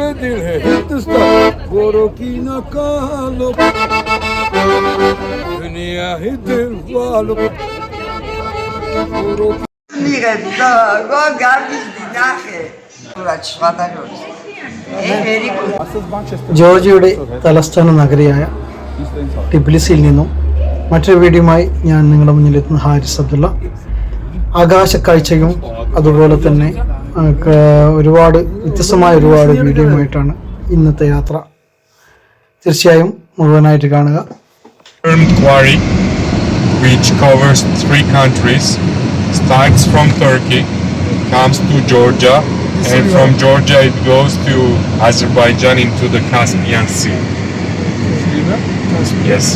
be dil hai Hindustan goro ki na kalo duniya hi dil walo goro Nire, no, go gabis dinache. Kuraç, vadalos. ജോർജിയയുടെ തലസ്ഥാന നഗരിയായ ടിബ്ലിസിയിൽ നിന്നും മറ്റൊരു വീഡിയോയുമായി ഞാൻ നിങ്ങളുടെ മുന്നിലെത്തുന്ന ഹാരിസ് അബ്ദുള്ള ആകാശക്കാഴ്ചയും അതുപോലെ തന്നെ ഒരുപാട് വ്യത്യസ്തമായ ഒരുപാട് വീഡിയോയുമായിട്ടാണ് ഇന്നത്തെ യാത്ര തീർച്ചയായും മുഴുവനായിട്ട് കാണുക Quarry, which covers three countries, starts from Turkey, comes to Georgia, and from Georgia it goes to Azerbaijan into the Caspian Sea. Yes.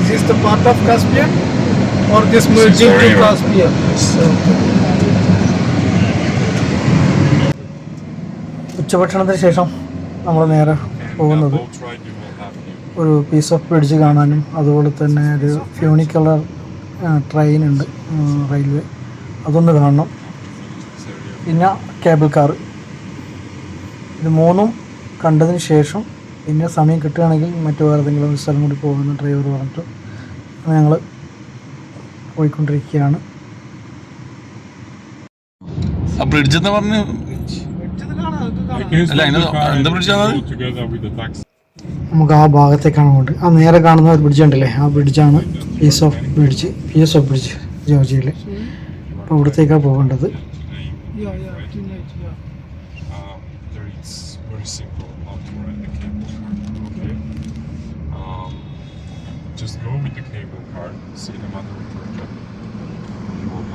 Is this the part of Caspian or this merging to. Caspian? ഉച്ചഭക്ഷണത്തിന് ശേഷം നമ്മൾ നേരെ പോകുന്നത്. ഒരു piece of bridge കാണാനും അതുപോലെ തന്നെ ഒരു funicular train ഉണ്ട് റെയിൽവേ അതൊന്ന് കാണണം. പിന്നെ കേബിൾ കാർ ഇത് മൂന്നും കണ്ടതിന് ശേഷം പിന്നെ സമയം കിട്ടുകയാണെങ്കിൽ മറ്റു വേറെ ഏതെങ്കിലും ഒരു സ്ഥലം കൂടി പോകുമെന്ന് ഡ്രൈവർ പറഞ്ഞിട്ട്. ഞങ്ങൾ പോയിക്കൊണ്ടിരിക്കുകയാണ്. ബ്രിഡ്ജ് എന്ന് പറഞ്ഞ് നമുക്ക് ആ ഭാഗത്തേക്കാണ് അങ്ങോട്ട്. ആ നേരെ കാണുന്ന ഒരു ബ്രിഡ്ജ് ഉണ്ടല്ലേ? ആ ബ്രിഡ്ജാണ് peace of bridge peace of bridge ജോർജിയയിൽ. അപ്പൊ അവിടത്തേക്കാണ് പോകേണ്ടത്. Um, just go with the cable car, see the mother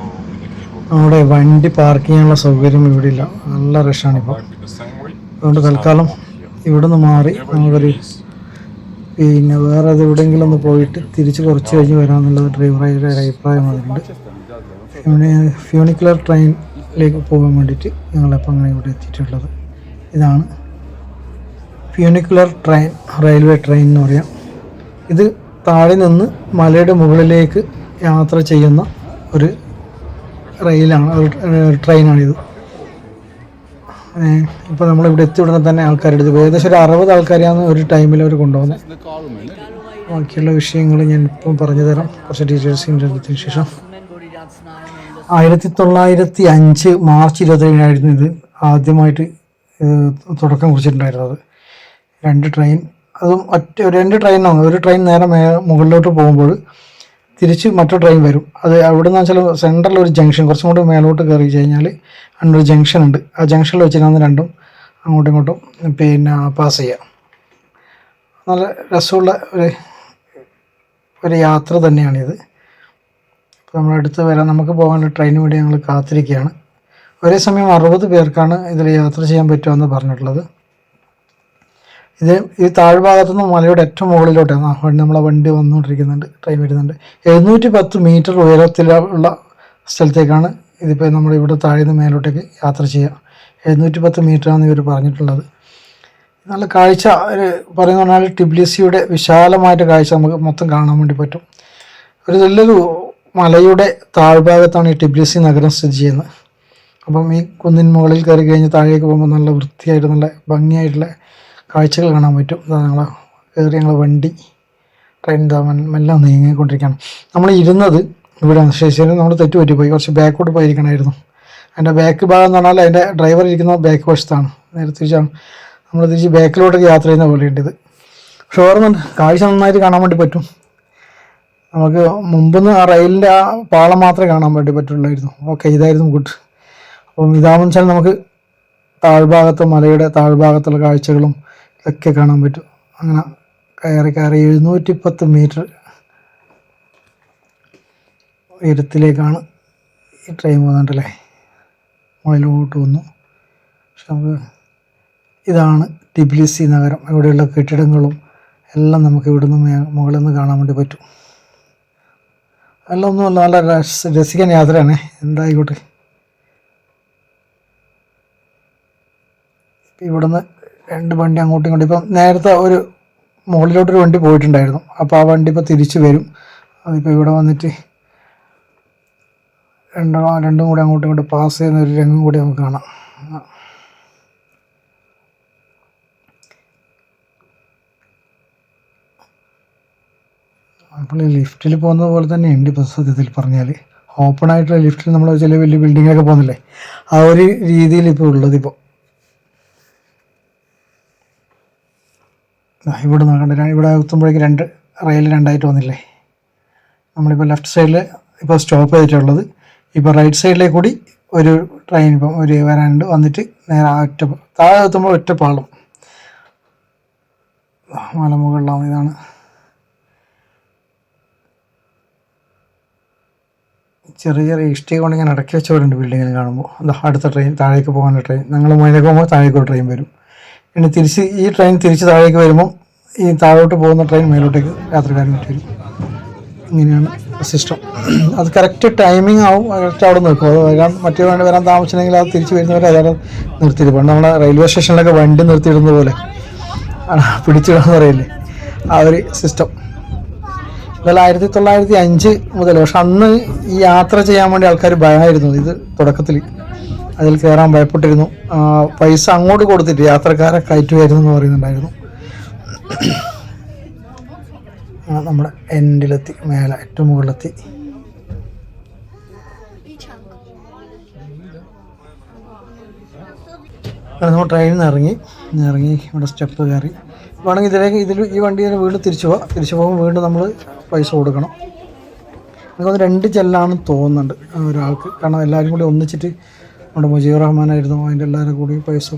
of the നമ്മുടെ വണ്ടി പാർക്ക് ചെയ്യാനുള്ള സൗകര്യം ഇവിടെ ഇല്ല നല്ല റഷാണ് ഇപ്പോൾ Back with the അതുകൊണ്ട് തൽക്കാലം ഇവിടെ നിന്ന് മാറി നമുക്കൊരു പിന്നെ വേറെ അത് എവിടെയെങ്കിലും ഒന്ന് പോയിട്ട് തിരിച്ച് കുറച്ച് കഴിഞ്ഞ് വരാമെന്നുള്ളത് ഡ്രൈവറായിട്ട് ഒരു അഭിപ്രായം വന്നിട്ടുണ്ട് പിന്നെ ഫ്യൂണിക്കുലർ ട്രെയിനിലേക്ക് പോകാൻ വേണ്ടിയിട്ട് ഞങ്ങളിപ്പോൾ അങ്ങനെ ഇവിടെ എത്തിയിട്ടുള്ളത്. ഇതാണ് ഫ്യൂണിക്കുലർ ട്രെയിൻ റെയിൽവേ ട്രെയിൻ എന്ന് പറയാം. ഇത് താഴെ നിന്ന് മലയുടെ മുകളിലേക്ക് യാത്ര ചെയ്യുന്ന ഒരു റെയിലാണ് ട്രെയിനാണിത് നമ്മൾ ഇവിടെ എത്തി ഉടനെ തന്നെ ആൾക്കാരെടുത്ത് പോയി. ഏകദേശം ഒരു അറുപത് ആൾക്കാരെയാണ് ഒരു ടൈമിൽ അവർ കൊണ്ടുപോകുന്നത് ബാക്കിയുള്ള വിഷയങ്ങൾ ഞാൻ ഇപ്പം പറഞ്ഞു തരാം. കുറച്ച് ഡീറ്റെയിൽസ് എടുത്തതിന് ശേഷം ആയിരത്തി തൊള്ളായിരത്തി അഞ്ച് മാർച്ച് ഇരുപത്തേഴിനായിരുന്നു ഇത് ആദ്യമായിട്ട് തുടക്കം കുറിച്ചിട്ടുണ്ടായിരുന്നത്. രണ്ട് ട്രെയിൻ അതും ഒറ്റ രണ്ട് ട്രെയിനാണ്. ഒരു ട്രെയിൻ നേരെ മുകളിലോട്ട് പോകുമ്പോൾ തിരിച്ച് മറ്റൊരു ട്രെയിൻ വരും. അത് അവിടെ നിന്ന് വെച്ചാൽ സെന്ററിൽ ഒരു ജംഗ്ഷൻ കുറച്ചും കൂടി മേലോട്ട് കയറി കഴിഞ്ഞാൽ ഒരു ജംഗ്ഷൻ ഉണ്ട്. ആ ജംഗ്ഷനിൽ വെച്ചിട്ടാണ് രണ്ടും അങ്ങോട്ടും ഇങ്ങോട്ടും പിന്നെ പാസ് ചെയ്യാം. നല്ല രസമുള്ള ഒരു ഒരു യാത്ര തന്നെയാണിത്. അപ്പോൾ നമ്മൾ അടുത്ത് വരാൻ നമുക്ക് പോകാനുള്ള ട്രെയിനിന് വേണ്ടി ഞങ്ങൾ കാത്തിരിക്കുകയാണ്. ഒരേ സമയം അറുപത് പേർക്കാണ് ഇതിൽ യാത്ര ചെയ്യാൻ പറ്റുമെന്ന് പറഞ്ഞിട്ടുള്ളത്. ഇത് ഈ താഴ്ഭാഗത്തു നിന്ന് മലയുടെ ഏറ്റവും മുകളിലോട്ടാണ് നമ്മളെ വണ്ടി വന്നുകൊണ്ടിരിക്കുന്നുണ്ട് ട്രെയിൻ വരുന്നുണ്ട്. എഴുന്നൂറ്റി പത്ത് മീറ്റർ ഉയരത്തിലുള്ള സ്ഥലത്തേക്കാണ് ഇതിപ്പോൾ നമ്മൾ ഇവിടെ താഴെ നിന്ന് മേലോട്ടേക്ക് യാത്ര ചെയ്യുക. എഴുന്നൂറ്റി പത്ത് മീറ്ററാണ് ഇവർ പറഞ്ഞിട്ടുള്ളത്. നല്ല കാഴ്ച ഒരു പറയുന്ന പറഞ്ഞാൽ ടിബ്ലിസിയുടെ വിശാലമായിട്ട് കാഴ്ച നമുക്ക് മൊത്തം കാണാൻ വേണ്ടി പറ്റും. ഒരു നല്ലൊരു മലയുടെ താഴ്ഭാഗത്താണ് ഈ ടിബ്ലിസി നഗരം സ്ഥിതി ചെയ്യുന്നത്. അപ്പം ഈ കുന്നിൻ മുകളിൽ കയറി കഴിഞ്ഞ് താഴേക്ക് പോകുമ്പോൾ നല്ല വൃത്തിയായിട്ട് നല്ല ഭംഗിയായിട്ടുള്ള കാഴ്ചകൾ കാണാൻ പറ്റും. ഇതാ ഞങ്ങളെ കയറി ഞങ്ങളെ വണ്ടി ട്രെയിൻ ഇതാ മെല്ലെ നീങ്ങിക്കൊണ്ടിരിക്കുകയാണ് നമ്മൾ ഇരുന്നത് ഇവിടെ ശേഷം നമ്മൾ തെറ്റ് പോയി. കുറച്ച് ബാക്കോട്ട് പോയിരിക്കണമായിരുന്നു അതിന്റെ ബാക്ക് ഭാഗം എന്ന് പറഞ്ഞാൽ അതിന്റെ ഡ്രൈവർ ഇരിക്കുന്ന ബാക്ക് വശത്താണ്. നേരെ തിരിച്ചാണ് നമ്മൾ തിരിച്ച് ബാക്കിലോട്ടൊക്കെ യാത്ര ചെയ്യുന്ന പോലെയുണ്ട് ഇത്. പക്ഷെ ഓർമ്മ കാഴ്ച നന്നായിട്ട് കാണാൻ വേണ്ടി പറ്റും. നമുക്ക് മുമ്പൊന്ന് ആ റെയിലിന്റെ ആ പാളം മാത്രമേ കാണാൻ വേണ്ടി പറ്റുള്ളായിരുന്നു. ഓക്കെ ഇതായിരുന്നു ഗുഡ് അപ്പം ഇതാണെന്ന് വെച്ചാൽ നമുക്ക് താഴ്ഭാഗത്ത് മലയുടെ താഴ്ഭാഗത്തുള്ള കാഴ്ചകളും ഇതൊക്കെ കാണാൻ പറ്റും. അങ്ങനെ കയറി കയറി എഴുന്നൂറ്റി പത്ത് മീറ്റർ ഉയരത്തിലേക്കാണ് ഈ ട്രെയിൻ പോകുന്നുണ്ടല്ലേ മുകളിലോട്ട് വന്നു. പക്ഷെ നമുക്ക് ഇതാണ് ടിബ്ലിസി നഗരം. ഇവിടെയുള്ള കെട്ടിടങ്ങളും എല്ലാം നമുക്ക് ഇവിടുന്ന് മുകളിൽ നിന്ന് കാണാൻ വേണ്ടി പറ്റും. എല്ലാം ഒന്നും നല്ല രസ രസിക്കാൻ യാത്രയാണ്. എന്തായിക്കോട്ടെ. ഇവിടുന്ന് രണ്ട് വണ്ടി അങ്ങോട്ടും ഇങ്ങോട്ടും. ഇപ്പം നേരത്തെ ഒരു മുകളിലോട്ടൊരു വണ്ടി പോയിട്ടുണ്ടായിരുന്നു. അപ്പോൾ ആ വണ്ടി ഇപ്പോൾ തിരിച്ചു വരും. അതിപ്പോൾ ഇവിടെ വന്നിട്ട് രണ്ടോ രണ്ടും കൂടി അങ്ങോട്ടും ഇങ്ങോട്ടും പാസ് ചെയ്യുന്ന ഒരു രംഗം കൂടി നമുക്ക് കാണാം. അപ്പോൾ ലിഫ്റ്റിൽ പോകുന്നത് പോലെ തന്നെ ഉണ്ട് ഇപ്പോൾ സത്യത്തിൽ പറഞ്ഞാൽ ഓപ്പൺ ആയിട്ടുള്ള ലിഫ്റ്റിൽ നമ്മൾ ചില വലിയ ബിൽഡിങ്ങിലൊക്കെ പോകുന്നില്ലേ? ആ ഒരു രീതിയിൽ ഇപ്പോൾ ഉള്ളത് ഇപ്പോൾ ഇവിടെ നോക്കണ്ട ഇവിടെ എത്തുമ്പോഴേക്ക് രണ്ട് റെയിൽ രണ്ടായിട്ട് വന്നില്ലേ? നമ്മളിപ്പോൾ ലെഫ്റ്റ് സൈഡിൽ ഇപ്പോൾ സ്റ്റോപ്പ് ചെയ്തിട്ടുള്ളത്. ഇപ്പോൾ റൈറ്റ് സൈഡിലേക്ക് കൂടി ഒരു ട്രെയിൻ ഇപ്പം ഒരു വരാനുണ്ട് വന്നിട്ട് നേരെ ഒറ്റ താഴെ എത്തുമ്പോൾ ഒറ്റ പാളം. മലമുകളിലാണ് ഇതാണ്. ചെറിയ ചെറിയ ഇഷ്ടി കൊണ്ട് ഞാൻ ഇടയ്ക്ക് വെച്ചവരുണ്ട് ബിൽഡിങ്ങിൽ കാണുമ്പോൾ. എന്താ അടുത്ത ട്രെയിൻ താഴേക്ക് പോകാനുള്ള ട്രെയിൻ ഞങ്ങൾ മുകളിലേക്ക് പോകുമ്പോൾ താഴേക്ക് ഒരു ട്രെയിൻ വരും. ഇനി തിരിച്ച് ഈ ട്രെയിൻ തിരിച്ച് താഴേക്ക് വരുമ്പം ഈ താഴോട്ട് പോകുന്ന ട്രെയിൻ മേലോട്ടേക്ക് യാത്രക്കാരൻ വരും. ഇങ്ങനെയാണ് സിസ്റ്റം അത് കറക്റ്റ് ടൈമിംഗ് ആവും. കറക്റ്റ് അവിടെ നിൽക്കും. അത് വരാൻ മറ്റേ വണ്ടി വരാൻ താമസിച്ചില്ലെങ്കിൽ അത് തിരിച്ച് വരുന്നവരെ അതാണ് നിർത്തിയിട്ട് പണ്ട് നമ്മുടെ റെയിൽവേ സ്റ്റേഷനിലൊക്കെ വണ്ടി നിർത്തിയിടുന്ന പോലെ. പിടിച്ചിടാന്ന് പറയില്ലേ? ആ ഒരു സിസ്റ്റം ഇതെല്ലാം ആയിരത്തി തൊള്ളായിരത്തി അഞ്ച് മുതൽ പക്ഷെ അന്ന് ഈ യാത്ര ചെയ്യാൻ വേണ്ടി ആൾക്കാർ ഭയമായിരുന്നു. ഇത് തുടക്കത്തിൽ അതിൽ കയറാൻ ഭയപ്പെട്ടിരുന്നു. പൈസ അങ്ങോട്ട് കൊടുത്തിട്ട് യാത്രക്കാരെ കയറ്റുമായിരുന്നു എന്ന് പറയുന്നുണ്ടായിരുന്നു നമ്മുടെ എൻഡിലെത്തി മേലെ ഏറ്റവും മുകളിലെത്തി. നമ്മൾ ട്രെയിനിൽ നിന്ന് ഇറങ്ങി ഇറങ്ങി ഇവിടെ സ്റ്റെപ്പ് കയറി. വേണമെങ്കിൽ ഇതിലേക്ക് ഇതിൽ ഈ വണ്ടിയിൽ വീണ്ടും തിരിച്ചു പോവാം. തിരിച്ചു പോകുമ്പോൾ വീണ്ടും നമ്മൾ പൈസ കൊടുക്കണം. എനിക്കൊന്ന് രണ്ട് ചെല്ലാണെന്ന് തോന്നുന്നുണ്ട് ഒരാൾക്ക്. കാരണം എല്ലാവരും കൂടി ഒന്നിച്ചിട്ട് നമ്മുടെ മുജീബ് റഹ്മാനായിരുന്നു അതിന്റെ എല്ലാവരും കൂടി പൈസ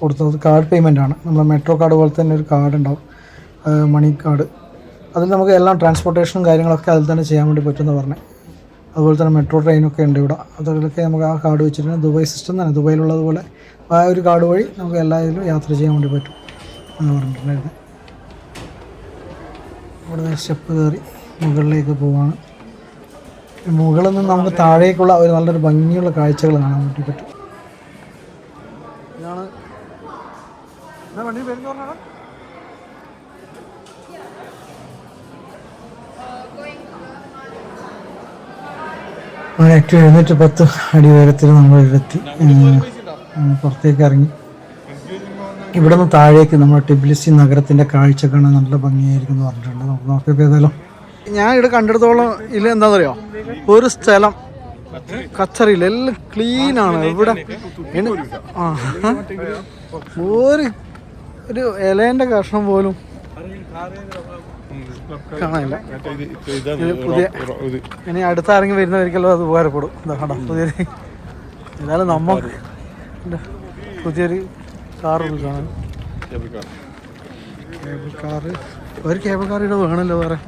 കൊടുത്തത് കാർഡ് പേയ്മെന്റ് ആണ്. നമ്മുടെ മെട്രോ കാർഡ് പോലെ തന്നെ ഒരു കാർഡ് ഉണ്ടാവും. മണി കാർഡ് അതിൽ നമുക്ക് എല്ലാം ട്രാൻസ്പോർട്ടേഷനും കാര്യങ്ങളൊക്കെ അതിൽ തന്നെ ചെയ്യാൻ വേണ്ടി പറ്റുമെന്ന് പറഞ്ഞു. അതുപോലെ തന്നെ മെട്രോ ട്രെയിനൊക്കെ ഉണ്ട് ഇവിടെ. അതിലൊക്കെ നമുക്ക് ആ കാർഡ് വെച്ചിട്ട് ദുബായ് സിസ്റ്റം തന്നെ. ദുബായിലുള്ളതുപോലെ ആ ഒരു കാർഡ് വഴി നമുക്ക് എല്ലാ ഇതിലും യാത്ര ചെയ്യാൻ വേണ്ടി പറ്റും എന്ന് പറഞ്ഞിട്ടുണ്ടായിരുന്നു. ഇവിടെ സ്റ്റെപ്പ് കയറി മുകളിലേക്ക് പോവാണ്. മുകളിൽ നിന്ന് നമുക്ക് താഴേക്കുള്ള ഒരു നല്ലൊരു ഭംഗിയുള്ള കാഴ്ചകൾ കാണാൻ വേണ്ടി പറ്റും. അങ്ങനെ എഴുന്നൂറ്റി പത്ത് അടി ഉയരത്തിൽ നമ്മൾ എത്തി ഉം, പുറത്തേക്ക് ഇറങ്ങി. ഇവിടെ നിന്ന് താഴേക്ക് നമ്മുടെ ടിബ്ലിസി നഗരത്തിന്റെ കാഴ്ച കാണാൻ നല്ല ഭംഗിയായിരിക്കും എന്ന് പറഞ്ഞിട്ടുണ്ട്. നമുക്ക് നോക്കിയപ്പോൾ ഏതായാലും ഞാൻ ഇവിടെ കണ്ടിടത്തോളം ഇല്ല എന്താണെന്നറിയോ? ഒരു സ്ഥലം കച്ചറിയില്ല. എല്ലാം ക്ലീൻ ആണ്. ഇവിടെ ആ. ഒരു ഒരു ഇലേന്റെ കഷ്ണം പോലും കാണാനില്ല. പുതിയ ഇനി അടുത്ത ആരെങ്കിലും വരുന്നവർക്കെല്ലാം അത് ഉപകാരപ്പെടും. എന്താ കണ്ടോ? പുതിയൊരു ഏതായാലും നമ്മ പുതിയൊരു കാറുകൾ കാണാൻ കേബിൾ കാറ്. ഒരു കേബിൾ കാർ ഇവിടെ വേണമല്ലോ വേറെ.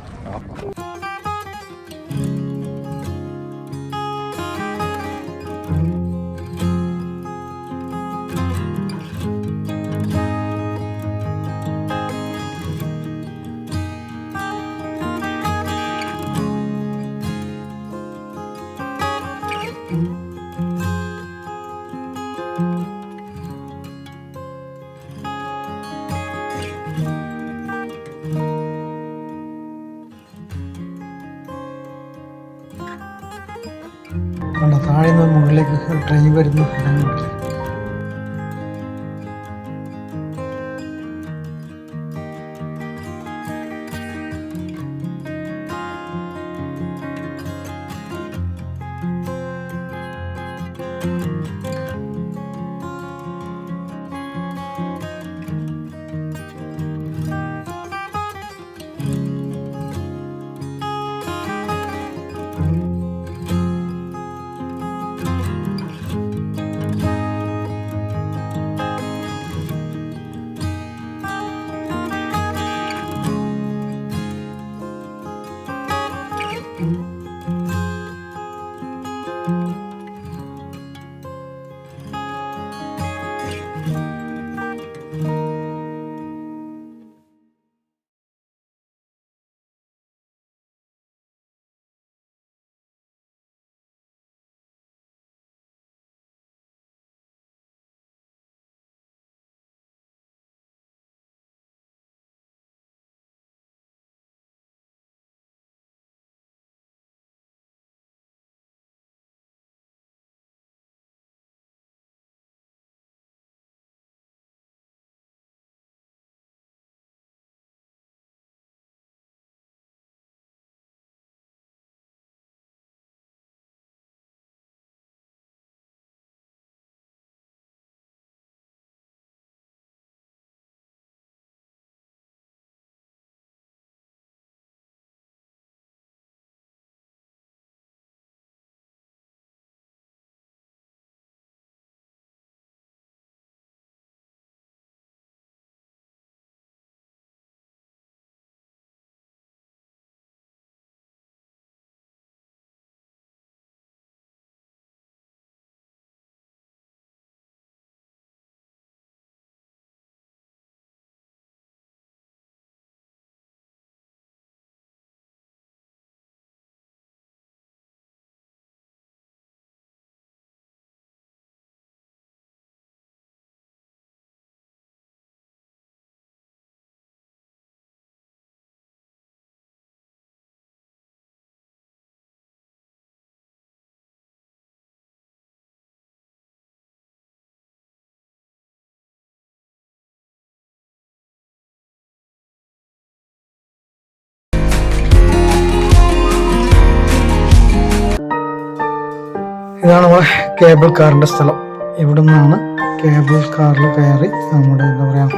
ഇതാണ് നമ്മുടെ കേബിൾ കാറിന്റെ സ്ഥലം. ഇവിടെ നിന്നാണ് കേബിൾ കാറിൽ കയറി നമ്മുടെ എന്താ പറയുക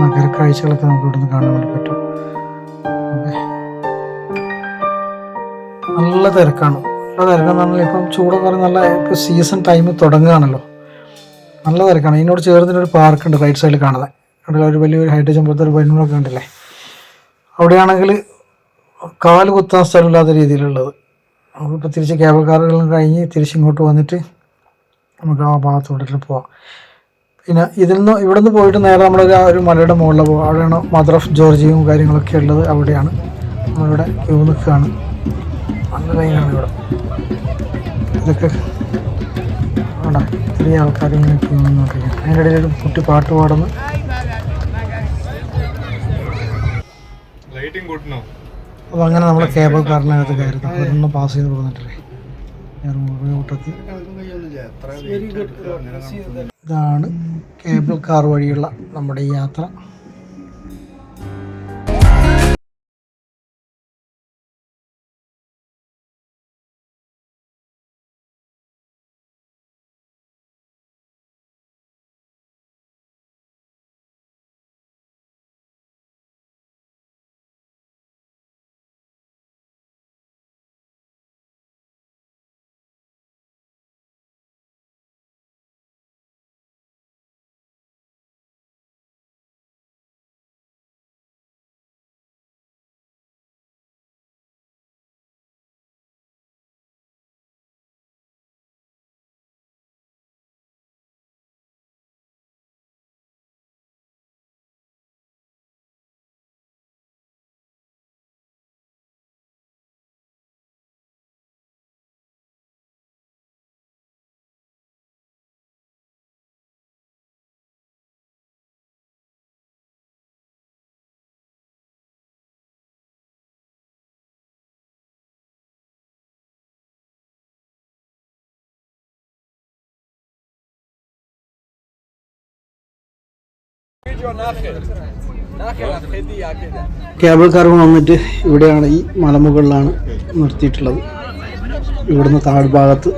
നഗര കാഴ്ചകളൊക്കെ നമുക്ക് ഇവിടുന്ന് കാണാൻ വേണ്ടി പറ്റും. നല്ല തിരക്കാണ്. നല്ല തിരക്കെന്ന് പറഞ്ഞാൽ ഇപ്പം ചൂടൊക്കെ പറഞ്ഞാൽ നല്ല ഇപ്പം സീസൺ ടൈം തുടങ്ങുകയാണല്ലോ. നല്ല തിരക്കാണ്. ഇതിനോട് ചേർന്നിട്ട് ഒരു പാർക്ക് ഉണ്ട് റൈറ്റ് സൈഡിൽ കാണുന്നത് അവിടെ ഒരു വലിയൊരു ഹൈഡ്രജൻ പോലത്തെ ഒരു ബലൂണൊക്കെ ഉണ്ടല്ലേ അവിടെയാണെങ്കിൽ കാൽ കുത്താൻ സ്ഥലമില്ലാത്ത രീതിയിലുള്ളത്. നമുക്കിപ്പോൾ തിരിച്ച് കേബിൾ കാറുകളും കഴിഞ്ഞ് തിരിച്ചിങ്ങോട്ട് വന്നിട്ട് നമുക്ക് ആ ഭാഗത്തോട്ടിട്ട് പോവാം. പിന്നെ ഇതിൽ നിന്ന് ഇവിടെ നിന്ന് പോയിട്ട് നേരെ നമ്മൾ ഒരു മലയുടെ മുകളിൽ പോകും അവിടെയാണ് മദർ ഓഫ് ജോർജിയും കാര്യങ്ങളൊക്കെ ഉള്ളത്. അവിടെയാണ് നമ്മളിവിടെ ക്യൂ നിൽക്കുകയാണ്. നല്ല ഇവിടെ. ഇതൊക്കെ അവിടെ ഒത്തിരി ആൾക്കാർ ഇങ്ങനെ ക്യൂ നിന്നോണ്ടിരിക്കുകയാണ് അതിന്റെ ഇടയിൽ കുട്ടി പാട്ട് പാടുന്നു. Lighting now. അപ്പോൾ അങ്ങനെ നമ്മൾ കേബിൾ കാറിനകത്ത് കയറി അവരൊന്നും പാസ് ചെയ്ത് പോകുന്നിട്ടല്ലേ കൂട്ടത്തിൽ ഇതാണ് കേബിൾ കാർ വഴിയുള്ള നമ്മുടെ യാത്ര. കേബിൾ കാർ വന്നിട്ട് ഇവിടെയാണ് ഈ മലമുകളിലാണ് നിർത്തിയിട്ടുള്ളത്. ഇവിടുന്ന് താഴ്ഭാഗത്ത്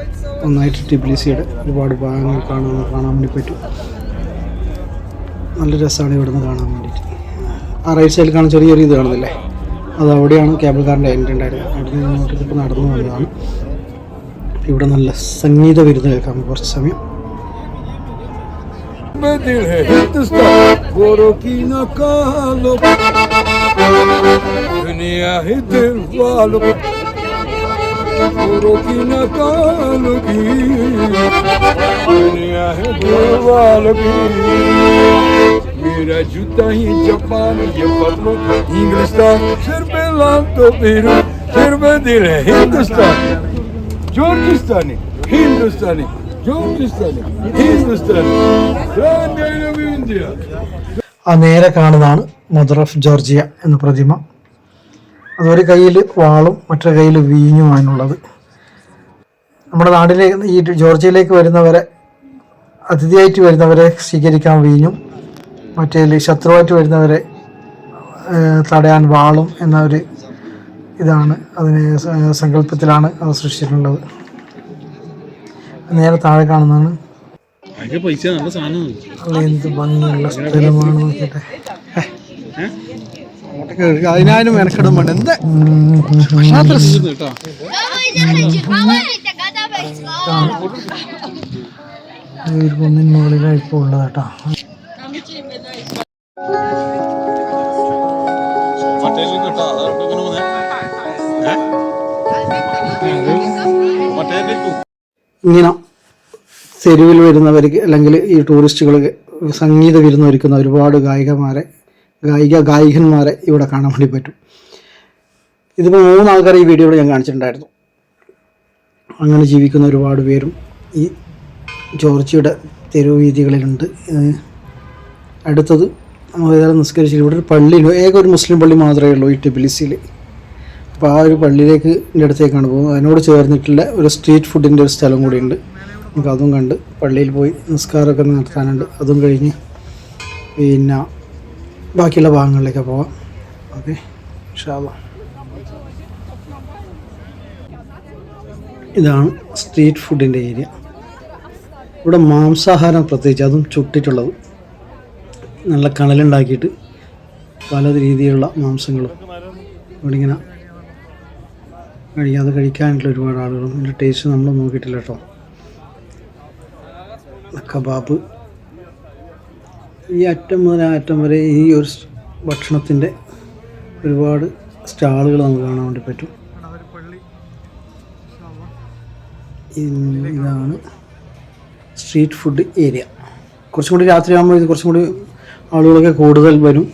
ഒന്നായിട്ട് ടിബ്ലിസിയുടെ ഒരുപാട് ഭാഗങ്ങൾ കാണാൻ കാണാൻ വേണ്ടി പറ്റും. നല്ല രസമാണ് ഇവിടുന്ന് കാണാൻ വേണ്ടിയിട്ട്. ആ റൈറ്റ് സൈഡിൽ കാണാൻ ചെറിയ ചെറിയ ഇത് കാണുന്നില്ലേ? അത് അവിടെയാണ് കേബിൾ കാറിന്റെ എൻഡ് ഉണ്ടായിരുന്നത് അവിടെ നിന്ന് ഇങ്ങോട്ട് നടന്നു വന്നതാണ്. ഇവിടെ നല്ല സംഗീത വിരുന്ന് കേൾക്കാം കുറച്ച് സമയം. दिल है हिंदुस्तान। गोरों की न कालो दुनिया है दिल वालों। गोरों की न कालो की दुनिया है दिल वालों की मेरा जूता ही जापान, ये बदलो इंग्लिस्तान सिर पे लाल तो फिर सिर पे दिल है हिंदुस्तान। जॉर्जिस्तानी, हिंदुस्तानी। Çok ആ നേരെ കാണുന്നതാണ് മദർ ഓഫ് ജോർജിയ എന്ന പ്രതിമ. അതൊരു കയ്യിൽ വാളും മറ്റൊരു കയ്യിൽ വീഞ്ഞുമാണുള്ളത് നമ്മുടെ നാട്ടിലേക്ക് ഈ ജോർജിയയിലേക്ക് വരുന്നവരെ അതിഥിയായിട്ട് വരുന്നവരെ സ്വീകരിക്കാൻ വീഞ്ഞും മറ്റേ ശത്രുവായിട്ട് വരുന്നവരെ തടയാൻ വാളും എന്ന ഒരു ഇതാണ് അതിന് സങ്കല്പത്തിലാണ് അത് സൃഷ്ടിച്ചിട്ടുള്ളത്. നേരെ താഴെ കാണുന്നതാണ്. നല്ല എന്ത് ഭംഗിയുള്ള സ്ഥലമാണ് നോക്കട്ടെ. അതിനായാലും മെനക്കെടും വേണ്ട. എന്താ? കുന്നിൻ മുകളിലാണ് ഇപ്പോൾ ഉള്ളത് കേട്ടോ ഇങ്ങനെ തെരുവിൽ വരുന്നവർക്ക് അല്ലെങ്കിൽ ഈ ടൂറിസ്റ്റുകൾ സംഗീത വിരുന്ന് ഒരുക്കുന്ന ഒരുപാട് ഗായികമാരെ ഗായിക ഗായികന്മാരെ ഇവിടെ കാണാൻ വേണ്ടി പറ്റും. ഇതിപ്പോൾ മൂന്നാൾക്കാരെ ഈ വീഡിയോയിൽ ഞാൻ കാണിച്ചിട്ടുണ്ടായിരുന്നു. അങ്ങനെ ജീവിക്കുന്ന ഒരുപാട് പേരും ഈ ജോർജിയുടെ തെരുവ് വീതികളിലുണ്ട് അടുത്തത് നമ്മൾ ഏതായാലും നിസ്കരിച്ചിട്ട് ഇവിടെ ഒരു പള്ളി ഏക ഒരു മുസ്ലിം പള്ളി മാത്രമേ ഉള്ളൂ ഈ ടിബിലിസിയിൽ അപ്പോൾ ആ ഒരു പള്ളിയിലേക്ക് അടുത്തേക്കാണ് പോകുന്നത്. അതിനോട് ചേർന്നിട്ടുള്ള ഒരു സ്ട്രീറ്റ് ഫുഡിന്റെ ഒരു സ്ഥലം കൂടിയുണ്ട്. നമുക്ക് അതും കണ്ട് പള്ളിയിൽ പോയി നിസ്കാരമൊക്കെ നടത്താനുണ്ട്. അതും കഴിഞ്ഞ് പിന്നെ ബാക്കിയുള്ള ഭാഗങ്ങളിലേക്ക് പോവാം. ഓക്കെ ഷാബ ഇതാണ് സ്ട്രീറ്റ് ഫുഡിന്റെ ഏരിയ ഇവിടെ മാംസാഹാരം പ്രത്യേകിച്ച് അതും ചുട്ടിട്ടുള്ളത്. നല്ല കണലുണ്ടാക്കിയിട്ട് പല രീതിയിലുള്ള മാംസങ്ങളും ഇവിടെ ഇങ്ങനെ കഴിക്കാതെ കഴിക്കാനായിട്ടുള്ള ഒരുപാട് ആളുകളും ഇതിന്റെ ടേസ്റ്റ് നമ്മൾ നോക്കിയിട്ടില്ല കേട്ടോ. കബാബ്. ഈ അറ്റം മുതൽ ആ അറ്റം വരെ ഈ ഒരു ഭക്ഷണത്തിന്റെ ഒരുപാട് സ്റ്റാളുകൾ നമുക്ക് കാണാൻ വേണ്ടി പറ്റും. ഇതാണ് സ്ട്രീറ്റ് ഫുഡ് ഏരിയ കുറച്ചും കൂടി രാത്രിയാകുമ്പോൾ ഇത് കുറച്ചും കൂടി ആളുകളൊക്കെ കൂടുതൽ വരും.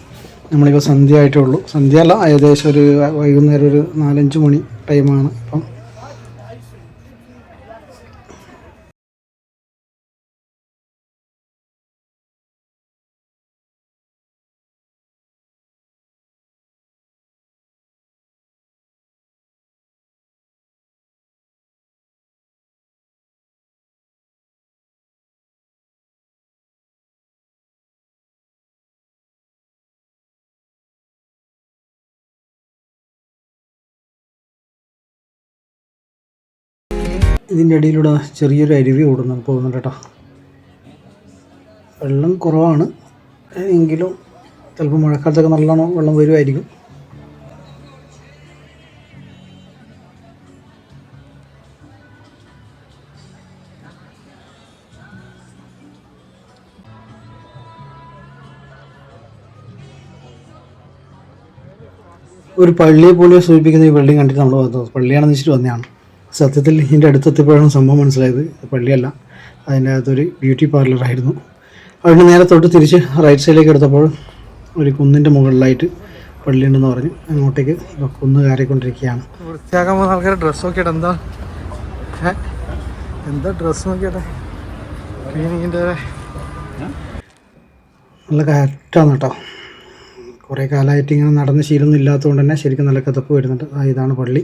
നമ്മളിപ്പോൾ സന്ധ്യ ആയിട്ടേ ഉള്ളൂ. സന്ധ്യ അല്ല ഏകദേശം ഒരു വൈകുന്നേരം ഒരു നാലഞ്ച് മണി ടൈമാണ് ഇപ്പം ഇതിന്റെ ഇടയിലൂടെ ചെറിയൊരു അരുവി ഓടുന്നു. പോകുന്നുണ്ട് കേട്ടോ. വെള്ളം കുറവാണ്. എങ്കിലും ചിലപ്പോൾ മഴക്കാലത്തൊക്കെ നല്ലോണം വെള്ളം വരുമായിരിക്കും. ഒരു പള്ളിയെ പോലെ സൂചിപ്പിക്കുന്ന ഈ ബിൽഡിംഗ് കണ്ടിട്ട് നമ്മൾ പള്ളിയാണെന്ന് വെച്ചിട്ട് വന്നതാണ്. സത്യത്തിൽ ഇതിന്റെ അടുത്തെത്തിയപ്പോഴാണ് സംഭവം മനസ്സിലായത്. പള്ളിയല്ല. അതിന്റെ അകത്തൊരു ബ്യൂട്ടി പാർലറായിരുന്നു അവിടെ നേരെ തൊട്ട് തിരിച്ച് റൈറ്റ് സൈഡിലേക്ക് എടുത്തപ്പോൾ ഒരു കുന്നിന്റെ മുകളിലായിട്ട് പള്ളിയുണ്ടെന്ന് പറഞ്ഞു. അങ്ങോട്ടേക്ക് ഇപ്പോൾ കുന്ന് കയറിക്കൊണ്ടിരിക്കുകയാണ്. വൃത്തിയാക്കാൻ പോകുന്ന ആൾക്കാർ ഡ്രസ്സ് നോക്കിയിട്ട് എന്താ? എന്താ ഡ്രസ്സ് നോക്കിയാട്ടെ? ക്ലീനിങ്ങിന്റെ നല്ല കയറ്റാണ് കേട്ടോ. കുറേ കാലമായിട്ട് ഇങ്ങനെ നടന്ന് ശീലമൊന്നും ഇല്ലാത്തതുകൊണ്ട് തന്നെ ശരിക്കും നല്ല കതപ്പ് വരുന്നുണ്ട്. ആ ഇതാണ് പള്ളി.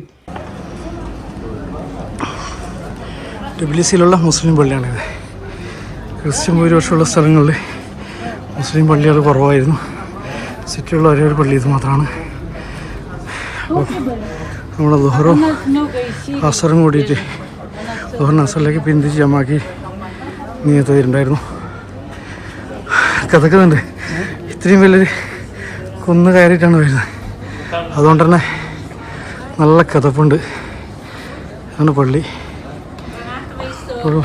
ടിബിലിസിയിലുള്ള മുസ്ലിം പള്ളിയാണിത്. ക്രിസ്ത്യൻ ഭൂരിപക്ഷമുള്ള സ്ഥലങ്ങളിൽ മുസ്ലിം പള്ളികൾ കുറവായിരുന്നു. സിറ്റിയുള്ള ഒരേ ഒരു പള്ളി ഇത് മാത്രമാണ്. നമ്മുടെ ദുഹറും അസറും കൂടിയിട്ട് ദുഹറിന് അസറിലേക്ക് പിന്തിച്ച് ജമാക്കി നീയത്ത് വരുന്നുണ്ടായിരുന്നു കഥക്കുന്നുണ്ട് ഇത്രയും വലിയൊരു കുന്ന് കയറിയിട്ടാണ് വരുന്നത്. അതുകൊണ്ട് തന്നെ നല്ല കഥപ്പുണ്ട്. ആണ് പള്ളി. ഒരു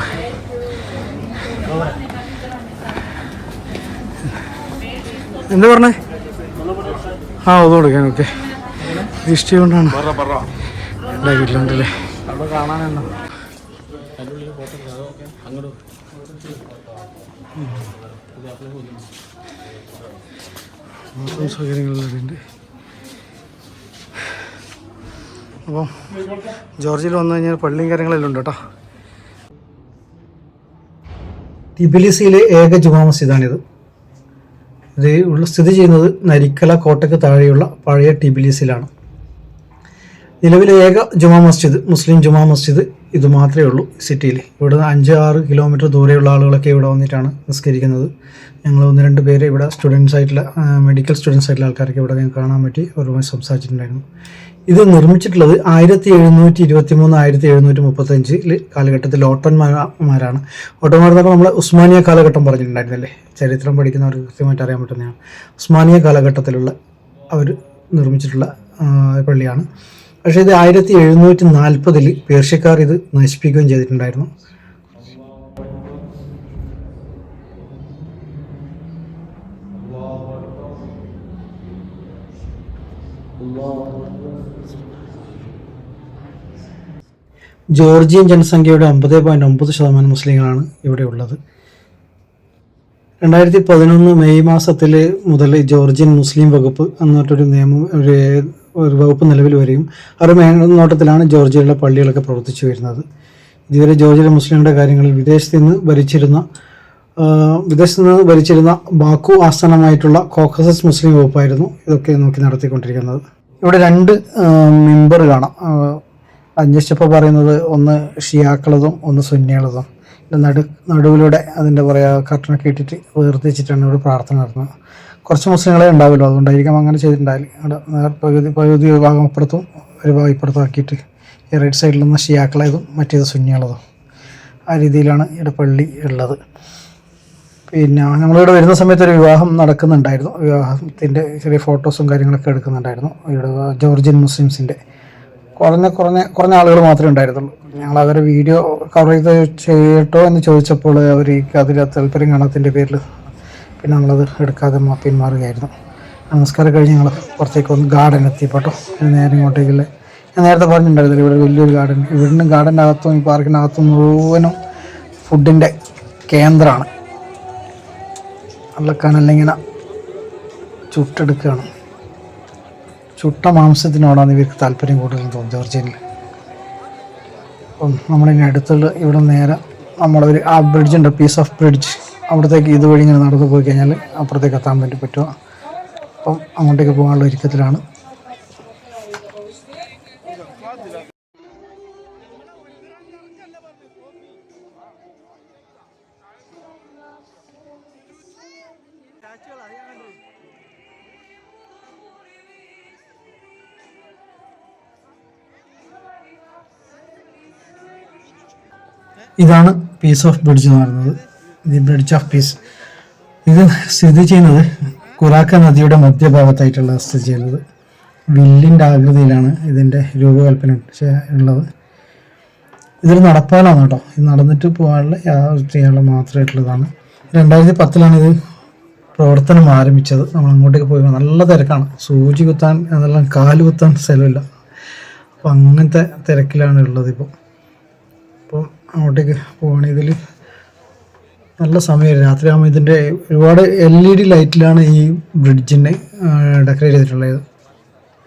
എന്താ പറഞ്ഞേ? ആ ഒന്ന് കൊടുക്കാൻ ഓക്കെ. ദൃഷ്ടി കൊണ്ടാണ് സൗകര്യങ്ങളുണ്ട് അപ്പം ജോർജിയിൽ വന്നു കഴിഞ്ഞാൽ പള്ളിയും കാര്യങ്ങളെല്ലാം ഉണ്ട് കേട്ടോ. ടിബിലിസിയിലെ ഏക ജുമാ മസ്ജിദാണിത്. ഇത് ഉള്ള സ്ഥിതി ചെയ്യുന്നത് നരിക്കല കോട്ടയ്ക്ക് താഴെയുള്ള പഴയ ടിബിലിസിലാണ് നിലവിലെ ഏക ജുമാ മസ്ജിദ് മുസ്ലിം ജുമാ മസ്ജിദ് ഇത് മാത്രമേ ഉള്ളൂ സിറ്റിയിൽ. ഇവിടെ നിന്ന് അഞ്ച് ആറ് കിലോമീറ്റർ ദൂരെയുള്ള ആളുകളൊക്കെ ഇവിടെ വന്നിട്ടാണ് നിസ്കരിക്കുന്നത്. ഞങ്ങൾ ഒന്ന് രണ്ട് പേര് ഇവിടെ സ്റ്റുഡൻസ് ആയിട്ടുള്ള മെഡിക്കൽ സ്റ്റുഡൻസ് ആയിട്ടുള്ള ആൾക്കാരൊക്കെ ഇവിടെ ഞങ്ങൾക്ക് കാണാൻ പറ്റി. അവരുമായി സംസാരിച്ചിട്ടുണ്ടായിരുന്നു. ഇത് നിർമ്മിച്ചിട്ടുള്ളത് ആയിരത്തി എഴുന്നൂറ്റി ഇരുപത്തി മൂന്ന് ആയിരത്തി എഴുന്നൂറ്റി മുപ്പത്തഞ്ചിൽ കാലഘട്ടത്തിൽ ഓട്ടോന്മാരാണ് ഓട്ടോന്മാർ എന്ന് നമ്മൾ ഉസ്മാനിയ കാലഘട്ടം പറഞ്ഞിട്ടുണ്ടായിരുന്നല്ലേ? ചരിത്രം പഠിക്കുന്നവർക്ക് കൃത്യമായിട്ട് അറിയാൻ പറ്റുന്നതാണ്. ഉസ്മാനിയ കാലഘട്ടത്തിലുള്ള അവർ നിർമ്മിച്ചിട്ടുള്ള പള്ളിയാണ്. പക്ഷേ ഇത് ആയിരത്തി എഴുന്നൂറ്റി നാൽപ്പതിൽ പേർഷ്യക്കാർ ഇത് നശിപ്പിക്കുകയും ചെയ്തിട്ടുണ്ടായിരുന്നു. ജോർജിയൻ ജനസംഖ്യയുടെ ഒമ്പത് പോയിന്റ് ഒമ്പത് ശതമാനം മുസ്ലിങ്ങളാണ് ഇവിടെ ഉള്ളത്. രണ്ടായിരത്തി പതിനൊന്ന് മെയ് മാസത്തിൽ മുതൽ ജോർജിയൻ മുസ്ലിം വകുപ്പ് എന്നിട്ടൊരു നിയമം ഒരു ഒരു വകുപ്പ് നിലവിൽ വരികയും അവരുടെ മേൽനോട്ടത്തിലാണ് ജോർജിയയിലെ പള്ളികളൊക്കെ പ്രവർത്തിച്ചു വരുന്നത്. ഇതുവരെ ജോർജിയയിലെ മുസ്ലിങ്ങളുടെ കാര്യങ്ങളിൽ വിദേശത്ത് നിന്ന് ഭരിച്ചിരുന്ന വിദേശത്ത് നിന്ന് ഭരിച്ചിരുന്ന ബാക്കു ആസ്ഥാനമായിട്ടുള്ള കോക്കസസ് മുസ്ലിം വകുപ്പായിരുന്നു ഇതൊക്കെ നോക്കി നടത്തിക്കൊണ്ടിരിക്കുന്നത്. ഇവിടെ രണ്ട് മെമ്പർ കാണാം അന്വേഷിച്ചപ്പോൾ പറയുന്നത് ഒന്ന് ഷിയാക്കളതും ഒന്ന് സുന്നികളതും. നടു നടുവിലൂടെ അതിന്റെ പറയുക കർട്ടനൊക്കെ ഇട്ടിട്ട് വേർതിരിച്ചിട്ടാണ് ഇവിടെ പ്രാർത്ഥന നടത്തുന്നത് കുറച്ച് മുസ്ലിങ്ങളെ ഉണ്ടാവുമല്ലോ. അതുകൊണ്ടായിരിക്കാം അങ്ങനെ ചെയ്തിട്ടുണ്ടായാലും. അവിടെ പകുതി പകുതി വിഭാഗം അപ്പുറത്തും ഒരു ഭാഗം ഇപ്പുറത്തും ആക്കിയിട്ട് ഈ റൈറ്റ് സൈഡിൽ നിന്ന് ഷിയാക്കളേതും മറ്റേത് സുന്നികളതും ആ രീതിയിലാണ് ഇവിടെ പള്ളി ഉള്ളത്. പിന്നെ നമ്മളിവിടെ വരുന്ന സമയത്ത് ഒരു വിവാഹം നടക്കുന്നുണ്ടായിരുന്നു. വിവാഹത്തിന്റെ ചെറിയ ഫോട്ടോസും കാര്യങ്ങളൊക്കെ എടുക്കുന്നുണ്ടായിരുന്നു. ഇവിടെ ജോർജിയൻ മുസ്ലിംസിന്റെ. കുറഞ്ഞ കുറഞ്ഞ കുറഞ്ഞ ആളുകൾ മാത്രമേ ഉണ്ടായിരുന്നുള്ളൂ. ഞങ്ങൾ അവരെ വീഡിയോ കവർ ചെയ്ത് ചെയ്യട്ടോ എന്ന് ചോദിച്ചപ്പോൾ അവർ അതിൽ താല്പര്യം കാണാത്തതിന്റെ പേരിൽ പിന്നെ നമ്മളത് എടുക്കാതെ പിന്മാറുകയായിരുന്നു നമസ്കാരം കഴിഞ്ഞ് ഞങ്ങൾ പുറത്തേക്ക് ഒന്ന് ഗാർഡൻ എത്തിപ്പെട്ടോ. നേരെ ഇങ്ങോട്ടേക്കുള്ള ഞാൻ നേരത്തെ പറഞ്ഞിട്ടുണ്ടായിരുന്നില്ല. ഇവിടെ വലിയൊരു ഗാർഡൻ ഇവിടുന്ന് ഗാർഡന്റെ അകത്തും ഈ പാർക്കിനകത്തും മുഴുവനും ഫുഡിന്റെ കേന്ദ്രമാണ്. നല്ല ചുട്ടെടുക്കുകയാണ്. ചുട്ട മാംസത്തിനോടാണ് ഇവർക്ക് താല്പര്യം കൂടുതൽ തോന്നുന്നത് ജോർജിയനിൽ അപ്പം നമ്മളിനി അടുത്തുള്ള ഇവിടെ നേരെ നമ്മളൊരു ആ ബ്രിഡ്ജ് ഉണ്ട്. പീസ് ഓഫ് ബ്രിഡ്ജ് അവിടത്തേക്ക് ഇതുവഴി ഇങ്ങനെ നടന്നു പോയി കഴിഞ്ഞാൽ അപ്പുറത്തേക്ക് എത്താൻ വേണ്ടി പറ്റുമോ? അപ്പം അങ്ങോട്ടേക്ക് പോകാനുള്ള ഒരുക്കത്തിലാണ്. ഇതാണ് പീസ് ഓഫ് ബ്രിഡ്ജ് എന്ന് പറയുന്നത്. ദി ബ്രിഡ്ജ് ഓഫ് പീസ് ഇത് സ്ഥിതി ചെയ്യുന്നത് കുറാക്ക നദിയുടെ മധ്യഭാഗത്തായിട്ടുള്ള സ്ഥിതി ചെയ്യുന്നത്. വില്ലിന്റെ ആകൃതിയിലാണ് ഇതിന്റെ രൂപകൽപ്പന ഉള്ളത്. ഇതൊരു നടപ്പാലാണ് കേട്ടോ. ഇത് നടന്നിട്ട് പോകാനുള്ള യാത്ര ചെയ്യാനുള്ള മാത്രമായിട്ടുള്ളതാണ്. രണ്ടായിരത്തി പത്തിലാണ് ഇത് പ്രവർത്തനം ആരംഭിച്ചത്. നമ്മൾ അങ്ങോട്ടേക്ക് പോയി നല്ല തിരക്കാണ്. സൂചി കുത്താൻ അതെല്ലാം കാൽ കുത്താൻ സ്ഥലമില്ല. അപ്പം അങ്ങനത്തെ തിരക്കിലാണ് ഉള്ളത് ഇപ്പോൾ. അപ്പോൾ അങ്ങോട്ടേക്ക് പോകണ ഇതിൽ നല്ല സമയമായിരുന്നു. രാത്രിയാകുമ്പോൾ ഇതിന്റെ ഒരുപാട് എൽ ഇ ഡി ലൈറ്റിലാണ് ഈ ബ്രിഡ്ജിനെ ഡെക്കറേറ്റ് ചെയ്തിട്ടുള്ളത്.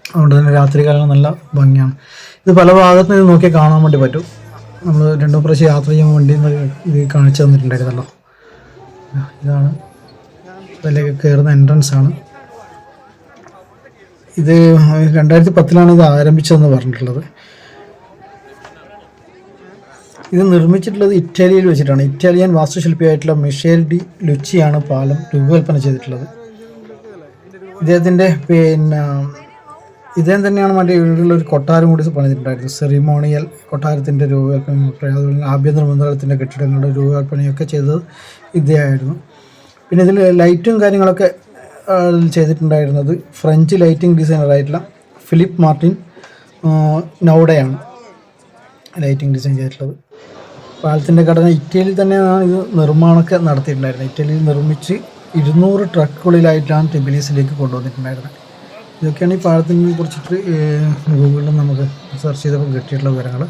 അതുകൊണ്ട് തന്നെ രാത്രി കാലം നല്ല ഭംഗിയാണ്. ഇത് പല ഭാഗത്ത് നിന്ന് നോക്കിയാൽ കാണാൻ വേണ്ടി പറ്റും. നമ്മൾ രണ്ടു പ്രാവശ്യം യാത്ര ചെയ്യാൻ വേണ്ടി ഇത് കാണിച്ചു തന്നിട്ടുണ്ടായിരുന്നല്ലോ. ഇതാണ്. ഇതിലേക്ക് കയറുന്ന എൻട്രൻസ് ആണ്. ഇത് രണ്ടായിരത്തി പത്തിലാണ് ഇത് ആരംഭിച്ചതെന്ന് പറഞ്ഞിട്ടുള്ളത്. ഇത് നിർമ്മിച്ചിട്ടുള്ളത് ഇറ്റാലിയയിൽ വെച്ചിട്ടാണ്. ഇറ്റാലിയൻ വാസ്തുശില്പിയായിട്ടുള്ള മിഷേൽ ഡി ലുച്ചിയാണ് പാലം രൂപകൽപ്പന ചെയ്തിട്ടുള്ളത്. ഇദ്ദേഹത്തിന്റെ പിന്നെ ഇദ്ദേഹം തന്നെയാണ് മറ്റേ ഇവിടെയുള്ള ഒരു കൊട്ടാരം കൂടി പണിതിട്ടുണ്ടായിരുന്നു സെറിമോണിയൽ കൊട്ടാരത്തിന്റെ രൂപകൽപ്പന അതുപോലെ ആഭ്യന്തര മന്ത്രാലയത്തിന്റെ കെട്ടിടങ്ങളുടെ രൂപകൽപ്പനയൊക്കെ ചെയ്തത് ഇദ്ദേഹമായിരുന്നു. പിന്നെ ഇതിൽ ലൈറ്റും കാര്യങ്ങളൊക്കെ ചെയ്തിട്ടുണ്ടായിരുന്നത് ഫ്രഞ്ച് ലൈറ്റിംഗ് ഡിസൈനറായിട്ടുള്ള ഫിലിപ്പ് മാർട്ടിൻ നൗഡയാണ് ലൈറ്റിംഗ് ഡിസൈൻ ചെയ്തിട്ടുള്ളത്. പാലത്തിന്റെ ഘടന ഇറ്റലിയിൽ തന്നെയാണ് ഇത് നിർമ്മാണമൊക്കെ നടത്തിയിട്ടുണ്ടായിരുന്നത്. ഇറ്റലിയിൽ നിർമ്മിച്ച് ഇരുന്നൂറ് ട്രക്കുകളിലായിട്ടാണ് ടിബിലീസിലേക്ക് കൊണ്ടുവന്നിട്ടുണ്ടായിരുന്നത്. ഇതൊക്കെയാണ് ഈ പാലത്തിനെ കുറിച്ചിട്ട് ഗൂഗിളിൽ നമുക്ക് സെർച്ച് ചെയ്തപ്പോൾ കിട്ടിയിട്ടുള്ള വിവരങ്ങൾ.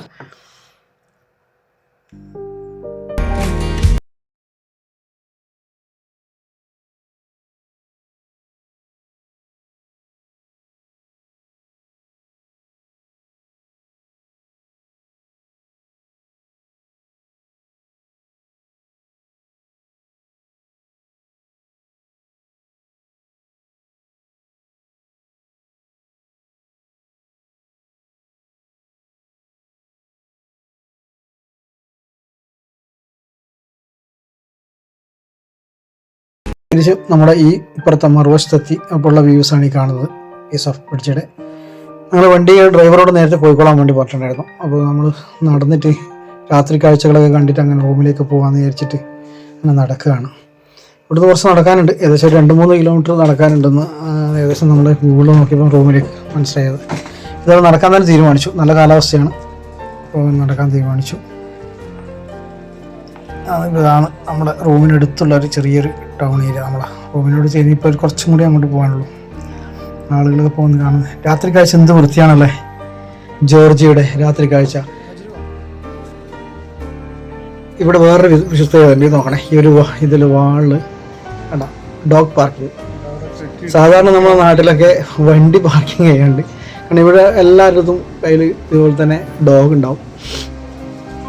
തിരിച്ച് നമ്മുടെ ഈ ഇപ്പുറത്തെ മറുവശത്തെത്തി അപ്പോഴുള്ള വ്യൂസ് ആണ് ഈ കാണുന്നത്. ഈ ഓഫ് പിടിച്ചിടെ ഞങ്ങൾ വണ്ടി ഡ്രൈവറോട് നേരത്തെ പോയിക്കോളാൻ വേണ്ടി പറഞ്ഞിട്ടുണ്ടായിരുന്നു. അപ്പോൾ നമ്മൾ നടന്നിട്ട് രാത്രി കാഴ്ചകളൊക്കെ കണ്ടിട്ട് അങ്ങനെ റൂമിലേക്ക് പോകാമെന്ന് വിചാരിച്ചിട്ട് അങ്ങനെ നടക്കുകയാണ്. ഇവിടുന്ന് കുറച്ച് നടക്കാനുണ്ട്. ഏകദേശം രണ്ട് മൂന്ന് കിലോമീറ്റർ നടക്കാനുണ്ടെന്ന് ഏകദേശം നമ്മൾ ഗൂഗിളിൽ നോക്കിയപ്പോൾ റൂമിലേക്ക് മനസ്സിലായത്. ഇതാണ് നടക്കാൻ തന്നെ തീരുമാനിച്ചു. നല്ല കാലാവസ്ഥയാണ്. അപ്പോൾ നടക്കാൻ തീരുമാനിച്ചു. ഇതാണ് നമ്മുടെ റൂമിനടുത്തുള്ള ഒരു ചെറിയൊരു ടൗൺ ഏരിയ നമ്മളെ റൂമിനോട് ചെയ്ത് ഇപ്പോൾ കുറച്ചും കൂടി അങ്ങോട്ട് പോകാനുള്ളൂ. ആളുകളൊക്കെ പോകുന്നത് കാണുന്നത്. രാത്രി കാഴ്ച എന്ത് വൃത്തിയാണല്ലേ? ജോർജിയുടെ രാത്രി കാഴ്ച. ഇവിടെ വേറൊരു വിശുദ്ധത നോക്കണേ. ഈ ഒരു ഇതിൽ വാൾ കണ്ട? ഡോഗ് പാർക്കിംഗ് സാധാരണ നമ്മുടെ നാട്ടിലൊക്കെ വണ്ടി പാർക്കിങ് ചെയ്യാണ്ട് കാരണം ഇവിടെ എല്ലാവരുടെ കയ്യിൽ ഇതുപോലെ തന്നെ ഡോഗ് ഉണ്ടാവും.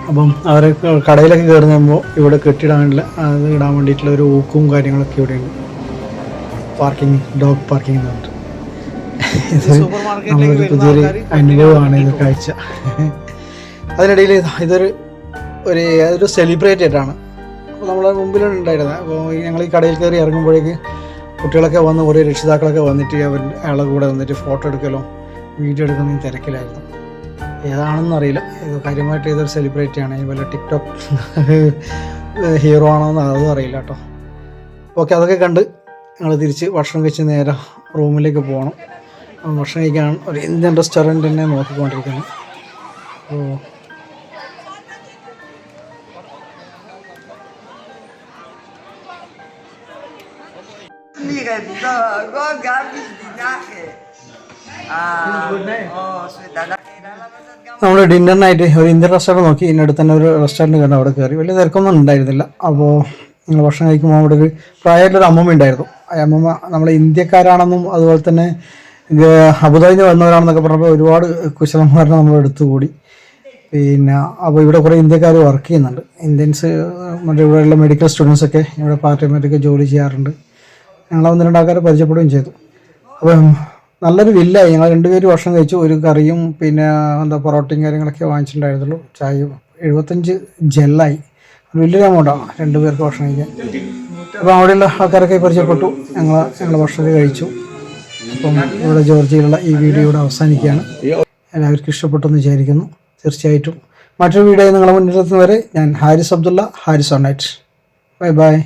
അപ്പം അവർ കടയിലൊക്കെ കയറി കയറുമ്പോൾ ഇവിടെ കെട്ടിടാനുള്ള അത് ഇടാൻ വേണ്ടിയിട്ടുള്ള ഒരു ഊക്കും കാര്യങ്ങളൊക്കെ ഇവിടെയുണ്ട്. പാർക്കിംഗ് ഡോഗ് പാർക്കിംഗ് എന്ന് പറഞ്ഞിട്ട്. ഇത് നമ്മളൊരു പുതിയൊരു അനുഭവമാണ് ഇത് കാഴ്ച അതിനിടയിൽ ഇതൊരു ഒരു ഒരു സെലിബ്രേറ്റഡ് ആണ്. അപ്പോൾ നമ്മളെ മുമ്പിലാണ് ഉണ്ടായിരുന്നത്. അപ്പോൾ ഞങ്ങൾ ഈ കടയിൽ കയറി ഇറങ്ങുമ്പോഴേക്ക് കുട്ടികളൊക്കെ വന്ന് കുറേ രക്ഷിതാക്കളൊക്കെ വന്നിട്ട് അവർ അയാളെ കൂടെ വന്നിട്ട് ഫോട്ടോ എടുക്കലോ വീഡിയോ എടുക്കുന്ന തിരക്കിലായിരുന്നു. ഏതാണെന്ന് അറിയില്ല. ഏതോ കാര്യമായിട്ട് ഏതൊരു സെലിബ്രിറ്റി ആണ്. വല്ല ടിക്ടോക്ക് ഹീറോ ആണോ എന്ന് അതും അറിയില്ല കേട്ടോ. ഓക്കെ അതൊക്കെ കണ്ട് ഞങ്ങൾ തിരിച്ച് ഭക്ഷണം കഴിച്ച് നേരെ റൂമിലേക്ക് പോകണം. ഭക്ഷണം കഴിക്കാൻ ഒരു ഇന്ത്യൻ റെസ്റ്റോറന്റ് തന്നെ നോക്കിക്കൊണ്ടിരിക്കുന്നു. ഓ. Mire, no, go garbage din nache. Ah, oh, Svetlana. നമ്മൾ ഡിന്നറിനായിട്ട് ഒരു ഇന്ത്യൻ റെസ്റ്റോറന്റ് നോക്കി. ഇതിനടുത്ത് തന്നെ ഒരു റെസ്റ്റോറന്റ് കണ്ട് അവിടെ കയറി വലിയ തിരക്കൊന്നും ഉണ്ടായിരുന്നില്ല. അപ്പോൾ ഞങ്ങൾ ഭക്ഷണം കഴിക്കുമ്പോൾ അവിടെ ഒരു പ്രായമായിട്ടൊരു അമ്മമ്മ ഉണ്ടായിരുന്നു. ആ അമ്മമ്മ നമ്മളെ ഇന്ത്യക്കാരാണെന്നും അതുപോലെ തന്നെ അബുദാബിന്ന് വന്നവരാണെന്നൊക്കെ പറഞ്ഞപ്പോൾ ഒരുപാട് കുശലന്മാരെ നമ്മൾ എടുത്തുകൂടി. പിന്നെ അപ്പോൾ ഇവിടെ കുറേ ഇന്ത്യക്കാർ വർക്ക് ചെയ്യുന്നുണ്ട്. ഇന്ത്യൻസ് മറ്റേ ഇവിടെയുള്ള മെഡിക്കൽ സ്റ്റുഡൻസ് ഒക്കെ ഇവിടെ പാർട്ടി ടൈമായിട്ടൊക്കെ ജോലി ചെയ്യാറുണ്ട്. ഞങ്ങൾ ഒന്ന് രണ്ടാൾക്കാരെ പരിചയപ്പെടുകയും ചെയ്തു. അപ്പം നല്ലൊരു വില്ലായി. ഞങ്ങൾ രണ്ടുപേരും ഭക്ഷണം കഴിച്ചു. ഒരു കറിയും പിന്നെ എന്താ പൊറോട്ടയും കാര്യങ്ങളൊക്കെ വാങ്ങിച്ചിട്ടുണ്ടായിരുന്നുള്ളൂ. ചായയും എഴുപത്തഞ്ച് ജെല്ലായി. വലിയൊരു എമൗണ്ടാണ് രണ്ടുപേർക്ക് ഭക്ഷണം കഴിക്കാൻ. അപ്പോൾ അവിടെയുള്ള ആൾക്കാരൊക്കെ പരിചയപ്പെട്ടു. ഞങ്ങൾ ഞങ്ങൾ ഭക്ഷണം കഴിച്ചു. അപ്പം ഇവിടെ ജോർജിയിലുള്ള ഈ വീഡിയോ ഇവിടെ അവസാനിക്കുകയാണ്. എല്ലാവർക്കും ഇഷ്ടപ്പെട്ടെന്ന് വിചാരിക്കുന്നു. തീർച്ചയായിട്ടും മറ്റൊരു വീഡിയോ നിങ്ങളെ മുന്നിലെത്തുന്നവരെ ഞാൻ Haris Abdulla Haris on bye bye.